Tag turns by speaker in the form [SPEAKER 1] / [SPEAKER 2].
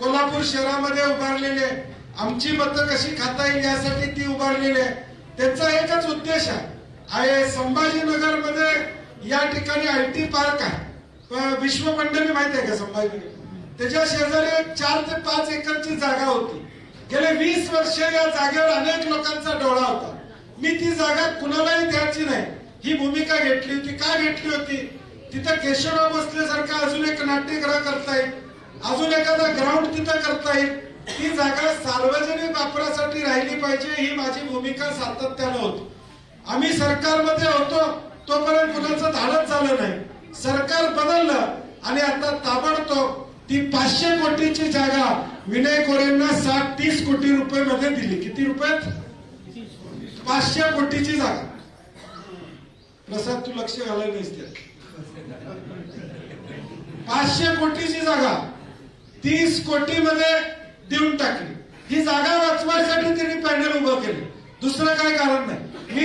[SPEAKER 1] कोल्हापूर शहरामध्ये उभारलेली आहे. आमची मतं कशी खाता येईल यासाठी ती उभारलेली आहे. त्याचा एकच उद्देश आहे. संभाजीनगरमध्ये या ठिकाणी आय टी पार्क आहे. विश्व मंडळी माहिती आहे का संभाजीनगर? त्याच्या शेजारी चार ते पाच एकरची जागा होती. गेले वीस वर्ष या जागेवर अनेक लोकांचा डोळा होता. मी ती जागा कुणालाही द्यायची नाही. ही भूमिका घेतली होती. का घेतली होती? तिथं केशवराव बसल्यासारखा अजून एक नाट्यग्रह करता येईल. अजून एखादा ग्राउंड तिथं करता येईल. ती जागा सार्वजनिक वापरासाठी राहिली पाहिजे ही माझी भूमिका सातत्यानं होती. आम्ही सरकारमध्ये होतो तोपर्यंत कुणाचं धाडच झालं नाही. सरकार बदललं आणि आता ताबडतोब ती पाचशे कोटीची जागा विनय कोरेंना साठ तीस कोटी रुपये मध्ये दिली. किती रुपयात? पाचशे कोटीची जागा. प्रसाद तू लक्ष घालायला नाहीस त्यात. पाचशे कोटीची जागा. तीस कोटी मध्ये देऊन टाकली. ही जागा वाचवायसाठी त्यांनी पॅनल उभं केलं. दुसरं काय कारण नाही.